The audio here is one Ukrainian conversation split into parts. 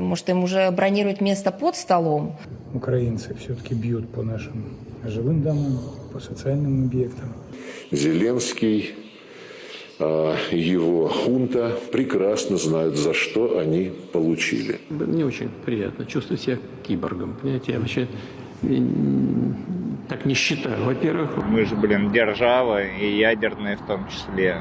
Может, им уже бронируют место под столом? Украинцы все-таки бьют по нашим жилым домам, по социальным объектам. Зеленский, а, его хунта прекрасно знают, за что они получили. Не очень приятно чувствовать себя киборгом. Понимаете, я вообще м, так не считаю. Во-первых, Мы же, блин, держава, и ядерные в том числе.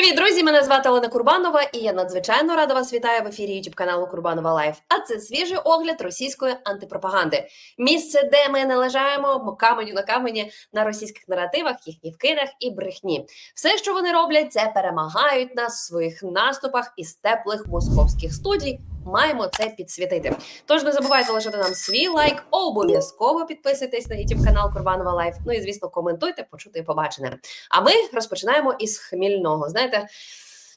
Привіт, друзі! Мене звати Олена Курбанова, і я надзвичайно рада вас вітаю в ефірі YouTube каналу Курбанова Лайф. А це свіжий огляд російської антипропаганди. Місце, де ми належаємо каменю на камені на російських наративах, їхніх вкидах і брехні. Все, що вони роблять, це перемагають нас в своїх наступах із теплих московських студій. Маємо це підсвітити. Тож не забувайте лишити нам свій лайк, обов'язково підписуйтесь на YouTube канал Курбанова Лайф. Ну і звісно, коментуйте, почути і побачене. А ми розпочинаємо із хмільного. Знаєте,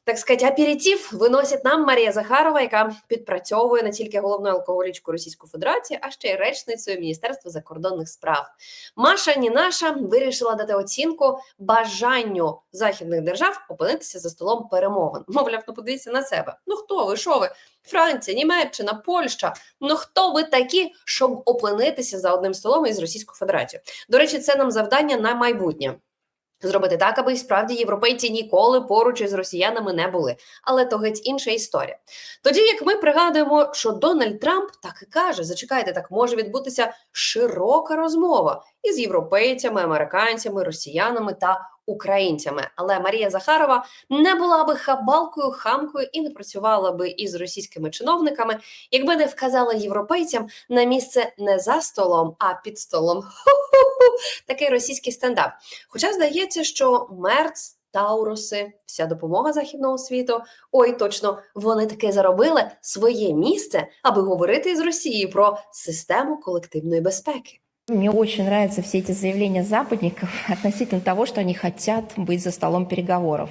так сказати, аперитив виносить нам Марія Захарова, яка підпрацьовує не тільки головною алкоголічкою Російської Федерації, а ще й речницею Міністерства закордонних справ. Маша ні наша вирішила дати оцінку бажанню західних держав опинитися за столом перемовин. Мовляв, ну подивіться на себе. Ну хто ви? Що ви? Франція, Німеччина, Польща. Ну хто ви такі, щоб опинитися за одним столом із Російською Федерацією? До речі, це нам завдання на майбутнє. Зробити так, аби справді європейці ніколи поруч із росіянами не були. Але то геть інша історія. Тоді як ми пригадуємо, що Дональд Трамп так і каже: зачекайте, так може відбутися широка розмова із європейцями, американцями, росіянами та українцями. Але Марія Захарова не була би хабалкою, хамкою і не працювала би із російськими чиновниками, якби не вказала європейцям на місце не за столом, а під столом. Ху-ху-ху. Такий російський стендап. Хоча здається, що Мерц. Тауруси, вся допомога західного світу. Ой, точно, вони таки заробили своє місце, аби говорити з Росією про систему колективної безпеки. Мне очень нравятся все эти заявления западников относительно того, что они хотят быть за столом переговоров.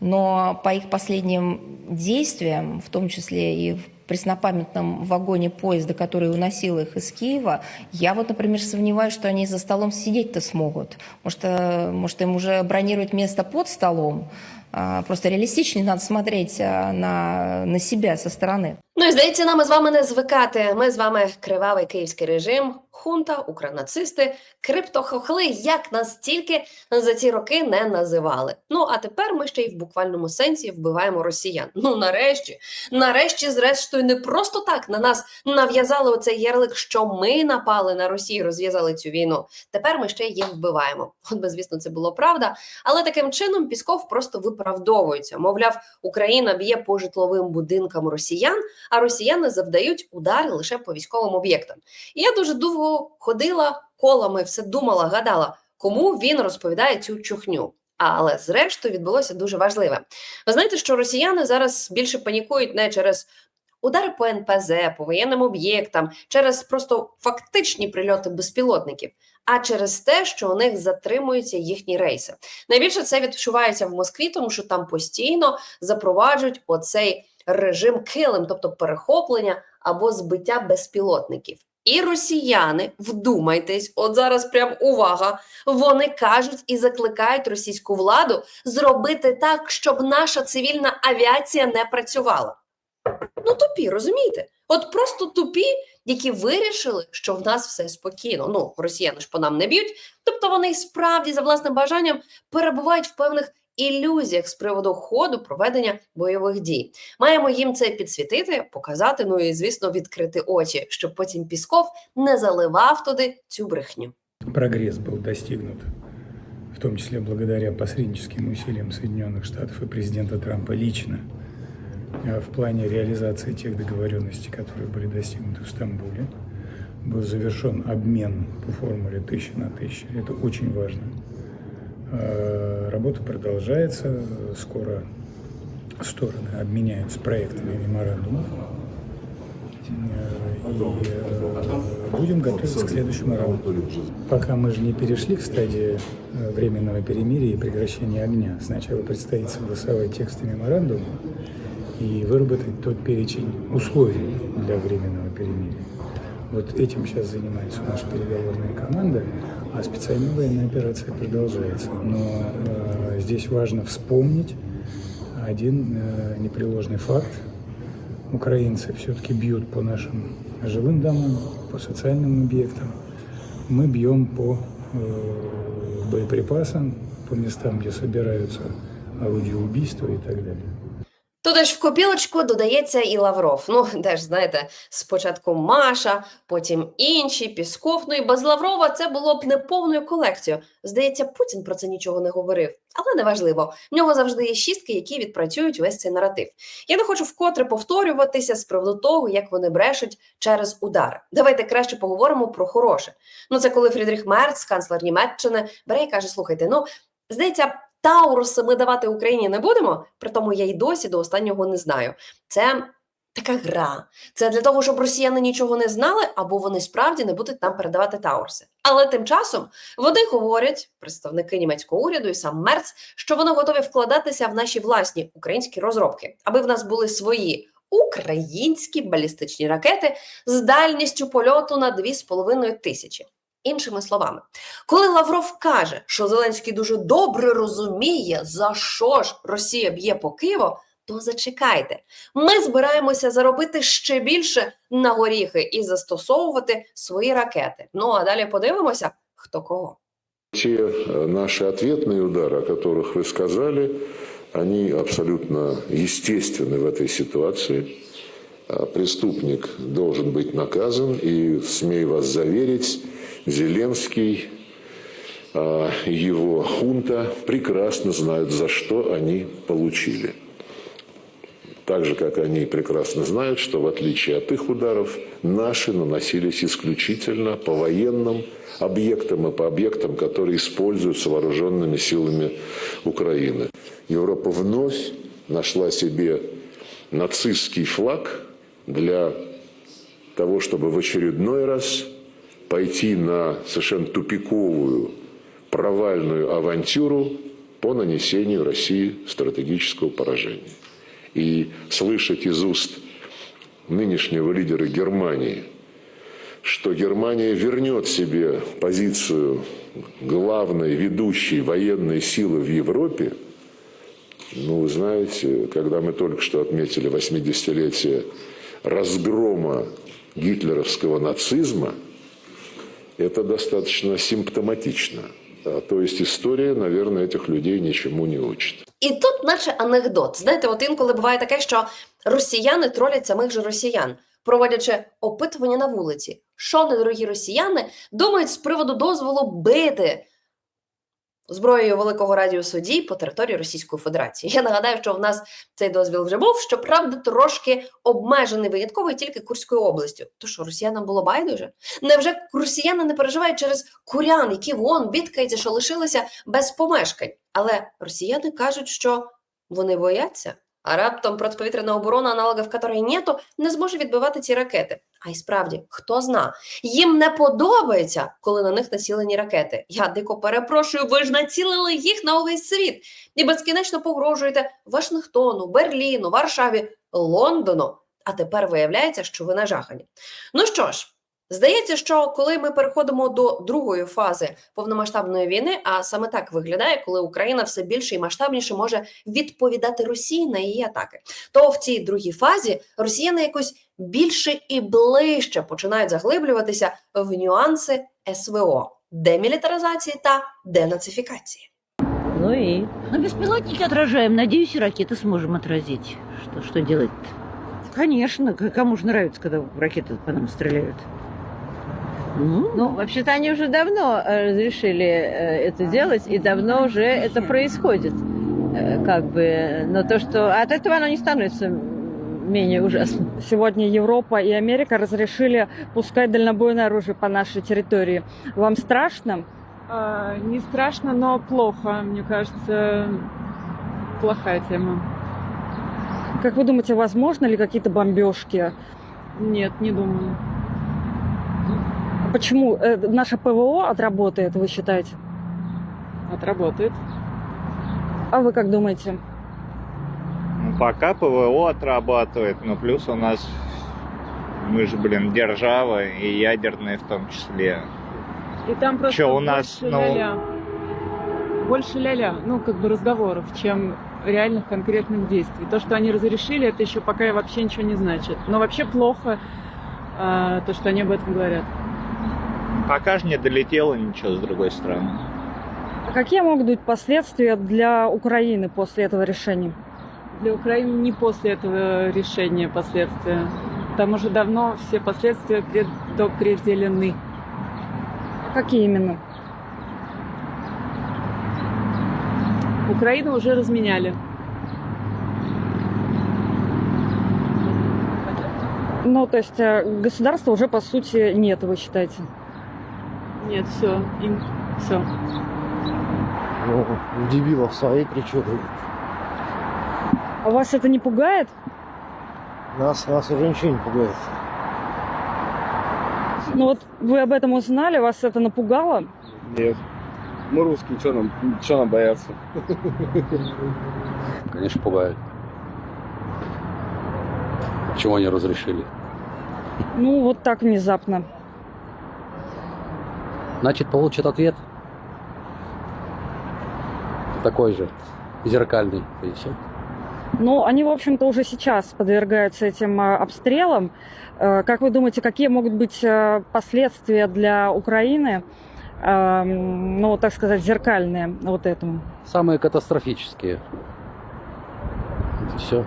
Но по их последним действиям, в том числе и в преснопамятном вагоне поезда, который уносил их из Киева, я вот, например, сомневаюсь, что они за столом сидеть-то смогут. Может, э, может им уже бронируют место под столом? А, Просто реалистичнее надо смотреть а, на, на себя со стороны. Ну і здається, нам з вами не звикати. Ми з вами кривавий київський режим, хунта, укранацисти, криптохохли, як нас тільки за ці роки не називали. Ну а тепер ми ще й в буквальному сенсі вбиваємо росіян. Ну нарешті, нарешті, зрештою, не просто так на нас нав'язали оцей ярлик, що ми напали на Росію, розв'язали цю війну. Тепер ми ще їх вбиваємо. От би, звісно, це було правда. Але таким чином Пісков просто виправдовується. Мовляв, Україна б'є по житловим будинкам росіян, а росіяни завдають удари лише по військовим об'єктам. І я дуже довго ходила колами, все думала, гадала, кому він розповідає цю чухню. Але зрештою відбулося дуже важливе. Ви знаєте, що росіяни зараз більше панікують не через удари по НПЗ, по воєнним об'єктам, через просто фактичні прильоти безпілотників, а через те, що у них затримуються їхні рейси. Найбільше це відчувається в Москві, тому що там постійно запроваджують оцей режим килим, тобто перехоплення або збиття безпілотників. І росіяни, вдумайтесь, от зараз прям увага. Вони кажуть і закликають російську владу зробити так, щоб наша цивільна авіація не працювала. Ну, тупі, розумієте? От просто тупі, які вирішили, що в нас все спокійно. Ну, росіяни ж по нам не б'ють. Тобто вони справді за власним бажанням перебувають в певних ілюзіях з приводу ходу проведення бойових дій. Маємо їм це підсвітити, показати, ну і звісно, відкрити очі, щоб потім Пісков не заливав туди цю брехню. Прогресс был достигнут, в том числе благодаря посредническим усилиям Соединенных Штатов и президента Трампа лично, э, в плане реализации тех договоренностей, которые были достигнуты в Стамбуле. Был завершен обмен по формуле тысяча на тысячу. Это очень важно. Э, Работа продолжается. Скоро стороны обменяются проектами меморандумов. Э, И э, будем готовиться к следующему раунду. Пока мы же не перешли к стадии временного перемирия и прекращения огня. Сначала предстоит согласовать тексты меморандума и выработать тот перечень условий для временного перемирия. Вот этим сейчас занимается наша переговорная команда, а специальная военная операция продолжается. Но э, здесь важно вспомнить, один э, непреложный факт. Украинцы все-таки бьют по нашим жилым домам, по социальным объектам. Мы бьем по э, боеприпасам, по местам, где собираются орудия убийства и так далее. Туди ж в копілочку додається і Лавров. Ну, теж, знаєте, спочатку Маша, потім інші, Пісков. Ну і без Лаврова це було б не повною колекцією. Здається, Путін про це нічого не говорив. Але неважливо, в нього завжди є шістки, які відпрацюють весь цей наратив. Я не хочу вкотре повторюватися з приводу того, як вони брешуть через удари. Давайте краще поговоримо про хороше. Ну, це коли Фрідріх Мерц, канцлер Німеччини, бере і каже: слухайте, ну здається. Тауруси ми давати Україні не будемо, при тому я й досі до останнього не знаю. Це така гра. Це для того, щоб росіяни нічого не знали, або вони справді не будуть нам передавати Таурси. Але тим часом вони говорять, представники німецького уряду і сам Мерц, що вони готові вкладатися в наші власні українські розробки, аби в нас були свої. Українські балістичні ракети з дальністю польоту на 2,5 тисячі. Іншими словами, коли Лавров каже, що Зеленський дуже добре розуміє, за що ж Росія б'є по Києву, то зачекайте, ми збираємося заробити ще більше на горіхи і застосовувати свої ракети. Ну а далі подивимося, хто кого. Те э, наши ответные удары, о которых вы сказали, они абсолютно естественны в этой ситуации. А Преступник должен быть наказан, и, смею вас заверить, Зеленский, а, его хунта прекрасно знают, за что они получили. Так же, как они прекрасно знают, что в отличие от их ударов, наши наносились исключительно по военным объектам и по объектам, которые используются вооруженными силами Украины. Европа вновь нашла себе нацистский флаг для того, чтобы в очередной раз пойти на совершенно тупиковую, провальную авантюру по нанесению России стратегического поражения. И слышать из уст нынешнего лидера Германии, что Германия вернет себе позицию главной ведущей военной силы в Европе, ну, вы знаете, когда мы только что отметили 80-летие разгрома гитлеровского нацизма, это достаточно симптоматично. То есть історія, наверное, этих людей нічому не учить. І тут, наче анекдот. Знаєте, от інколи буває таке, що росіяни тролять самих же росіян, проводячи опитування на вулиці. Що недорогі росіяни думають з приводу дозволу бити зброєю великого радіусу дій по території Російської Федерації. Я нагадаю, що в нас цей дозвіл вже був, щоправда, трошки обмежений винятково і тільки Курською областю. То що росіянам було байдуже? Невже росіяни не переживають через курян, які вон бідкаються, що лишилися без помешкань? Але росіяни кажуть, що вони бояться, а раптом протиповітряна оборона, аналогів якої нету, не зможе відбивати ці ракети. А й справді, хто зна, їм не подобається, коли на них націлені ракети. Я дико перепрошую, ви ж націлили їх на увесь світ і безкінечно погрожуєте Вашингтону, Берліну, Варшаві, Лондону. А тепер виявляється, що ви нажахані. Ну що ж, здається, що коли ми переходимо до другої фази повномасштабної війни, а саме так виглядає, коли Україна все більше і масштабніше може відповідати Росії на її атаки, то в цій другій фазі росіяни якось більше і ближче починають заглиблюватися в нюанси СВО, демілітаризації та денацифікації. Ну и Но беспилотники отражаем. Надеюсь, и ракеты сможем отразить. Что, что делать-то? Конечно, кому же нравится, когда ракеты по нам стреляют. Ну, Ну, вообще-то они уже давно э, разрешили э, это делать, и давно уже это происходит. Э, Как бы, но то, что от этого оно не становится менее ужасно. Сегодня Европа и Америка разрешили пускать дальнобойное оружие по нашей территории. Вам страшно? А, Не страшно, но плохо. Мне кажется, плохая тема. Как вы думаете, возможно ли какие-то бомбежки? Нет, не думаю. Почему э, наше ПВО отработает, вы считаете? Отработает. А вы как думаете? Ну, пока ПВО отрабатывает, но плюс у нас, мы же, блин, держава, и ядерные в том числе. И там просто Чё, у нас, больше ну, ля-ля. больше ля-ля, ну, как бы разговоров, чем реальных конкретных действий. То, что они разрешили, это еще пока и вообще ничего не значит. Но вообще плохо а, то, что они об этом говорят. Пока же не долетело ничего с другой стороны. А какие могут быть последствия для Украины после этого решения? Для Украины не после этого решения последствия. Там уже давно все последствия предопределены. Какие именно? Украину уже разменяли. Ну, то есть э, государства уже по сути нет, вы считаете? Нет, все, им все. Ну, дебилов свои причуды. А вас это не пугает? Нас, нас уже ничего не пугает. Ну вот вы об этом узнали, вас это напугало? Нет. Мы русские, что нам, что нам бояться? Конечно, пугает. Почему они разрешили? Ну, вот так внезапно. Значит, получит ответ такой же, зеркальный. И все. Ну, они, в общем-то, уже сейчас подвергаются этим э, обстрелам. Э, Как вы думаете, какие могут быть э, последствия для Украины, эм, ну, так сказать, зеркальные вот этому? Самые катастрофические. Это все.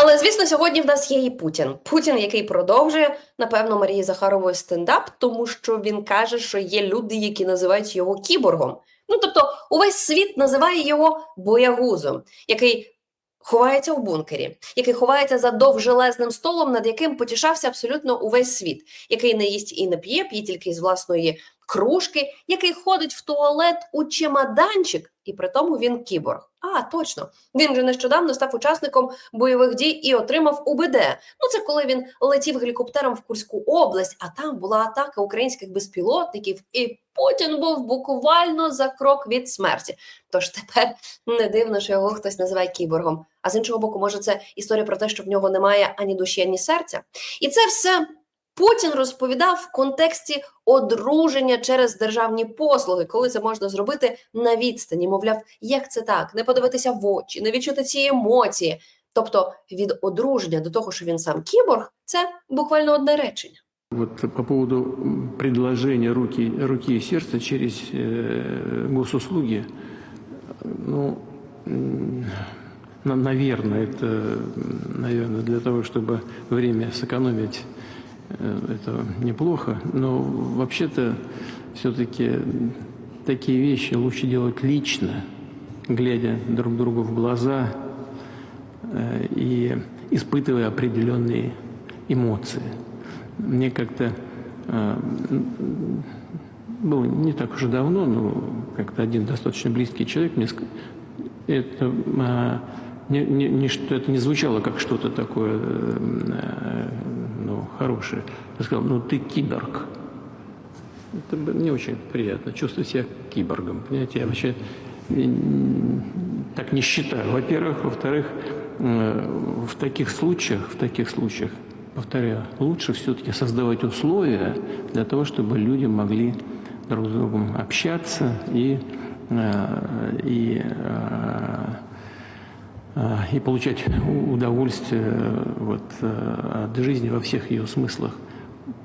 Але звісно, сьогодні в нас є і Путін. Путін, який продовжує, напевно, Марії Захарової стендап, тому що він каже, що є люди, які називають його кіборгом. Ну тобто, увесь світ називає його боягузом, який ховається в бункері, який ховається за довжелезним столом, над яким потішався абсолютно увесь світ, який не їсть і не п'є, п'є тільки з власної кружки, який ходить в туалет у чемоданчик, і при тому він кіборг. А, точно. Він же нещодавно став учасником бойових дій і отримав УБД. Ну, це коли він летів гелікоптером в Курську область, а там була атака українських безпілотників, і Путін був буквально за крок від смерті. Тож тепер не дивно, що його хтось називає кіборгом. А з іншого боку, може, це історія про те, що в нього немає ані душі, ані серця. І це все Путін розповідав в контексті одруження через державні послуги, коли це можна зробити на відстані. Мовляв, як це так? Не подивитися в очі, не відчути ці емоції. Тобто від одруження до того, що він сам кіборг, це буквально одне речення. Вот по поводу м, предложения руки, руки и сердца через э, госуслуги, ну, м, на- наверное, это, м, наверное, для того, чтобы время сэкономить, э, это неплохо, но вообще-то все-таки такие вещи лучше делать лично, глядя друг другу в глаза э, и испытывая определенные эмоции. Мне как-то э, было не так уж и давно, но как-то один достаточно близкий человек мне это а, не, не- не это не звучало как что-то такое э, хорошее. Он сказал, ну ты киборг. Это не очень приятно чувствовать себя киборгом. Понимаете, я вообще м, так не считаю. Во-первых, во-вторых, э, в таких случаях, в таких случаях, повторяю, лучше все-таки создавать условия для того, чтобы люди могли друг с другом общаться и, э, и, э, э, и получать у- удовольствие э, вот, э, от жизни во всех ее смыслах.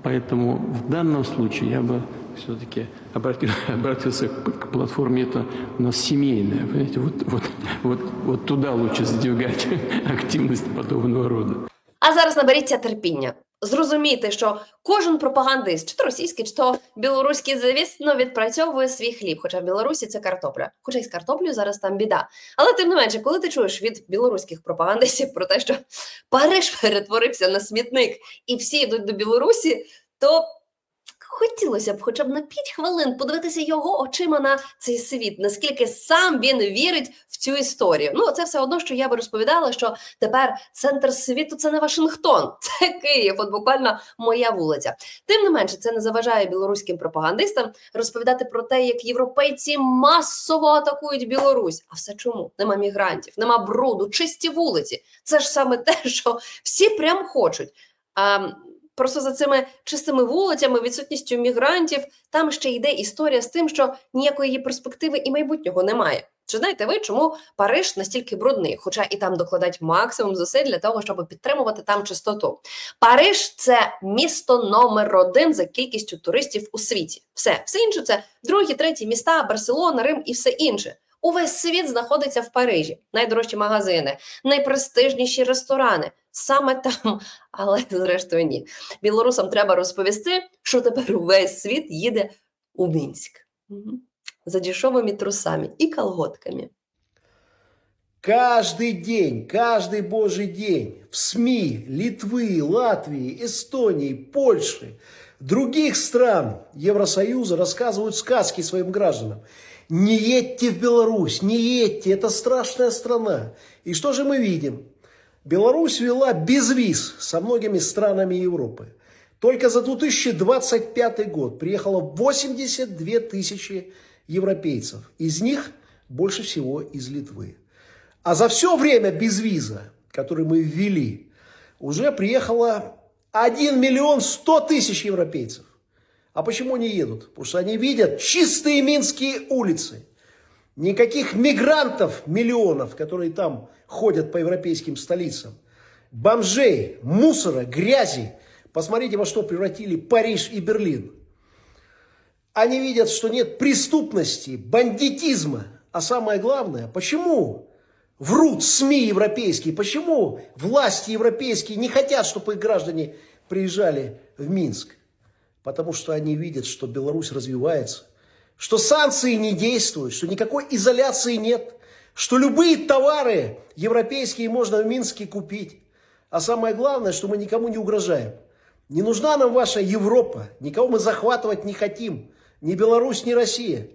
Поэтому в данном случае я бы все-таки обратил, обратился к, к платформе, это у нас семейная, понимаете, вот, вот, вот, вот туда лучше сдвигать активность подобного рода. А зараз наберіться терпіння. Зрозумійте, що кожен пропагандист, чи то російський, чи то білоруський, звісно, відпрацьовує свій хліб. Хоча в Білорусі це картопля. Хоча й з картоплею зараз там біда. Але тим не менше, коли ти чуєш від білоруських пропагандистів про те, що Париж перетворився на смітник і всі йдуть до Білорусі, то хотілося б хоча б на 5 хвилин подивитися його очима на цей світ, наскільки сам він вірить в цю історію. Ну, це все одно, що я би розповідала, що тепер центр світу це не Вашингтон, це Київ, от буквально моя вулиця. Тим не менше, це не заважає білоруським пропагандистам розповідати про те, як європейці масово атакують Білорусь. А все чому? Нема мігрантів, нема бруду, чисті вулиці. Це ж саме те, що всі прям хочуть. А просто за цими чистими вулицями, відсутністю мігрантів, там ще йде історія з тим, що ніякої перспективи і майбутнього немає. Чи знаєте ви, чому Париж настільки брудний, хоча і там докладають максимум зусиль для того, щоб підтримувати там чистоту? Париж це місто номер один за кількістю туристів у світі. Все, все інше це другі, треті міста, Барселона, Рим і все інше. Увесь світ знаходиться в Парижі. Найдорожчі магазини, найпрестижніші ресторани. Саме там, але зрештою ні. Білорусам треба розповісти, що тепер увесь світ їде у Мінськ. Мгм. За дешевими трусами і колготками. Каждый день, каждый божий день в СМИ Литвы, Латвии, Эстонии, Польши, других стран Евросоюза рассказывают сказки своим гражданам. Не едьте в Беларусь, не едьте, это страшная страна. И что же мы видим? Беларусь вела безвиз со многими странами Европы. Только за 2025 год приехало 82 тысячи европейцев. Из них больше всего из Литвы. А за все время без виза, который мы ввели, уже приехало 1 миллион 100 тысяч европейцев. А почему они едут? Потому что они видят чистые минские улицы. Никаких мигрантов, миллионов, которые там ходят по европейским столицам. Бомжей, мусора, грязи. Посмотрите, во что превратили Париж и Берлин. Они видят, что нет преступности, бандитизма. А самое главное, почему врут СМИ европейские, почему власти европейские не хотят, чтобы их граждане приезжали в Минск? Потому что они видят, что Беларусь развивается, что санкции не действуют, что никакой изоляции нет, что любые товары европейские можно в Минске купить. А самое главное, что мы никому не угрожаем. Не нужна нам ваша Европа, никого мы захватывать не хотим, ни Беларусь, ни Россия.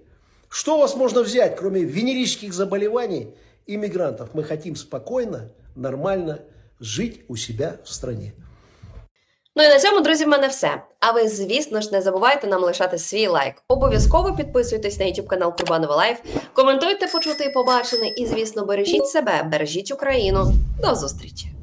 Что у вас можно взять, кроме венерических заболеваний и мигрантов? Мы хотим спокойно, нормально жить у себя в стране. Ну і на цьому, друзі, в мене все. А ви, звісно ж, не забувайте нам лишати свій лайк. Обов'язково підписуйтесь на YouTube канал Курбанова Лайф, коментуйте, почути і побачене. І, звісно, бережіть себе, бережіть Україну. До зустрічі!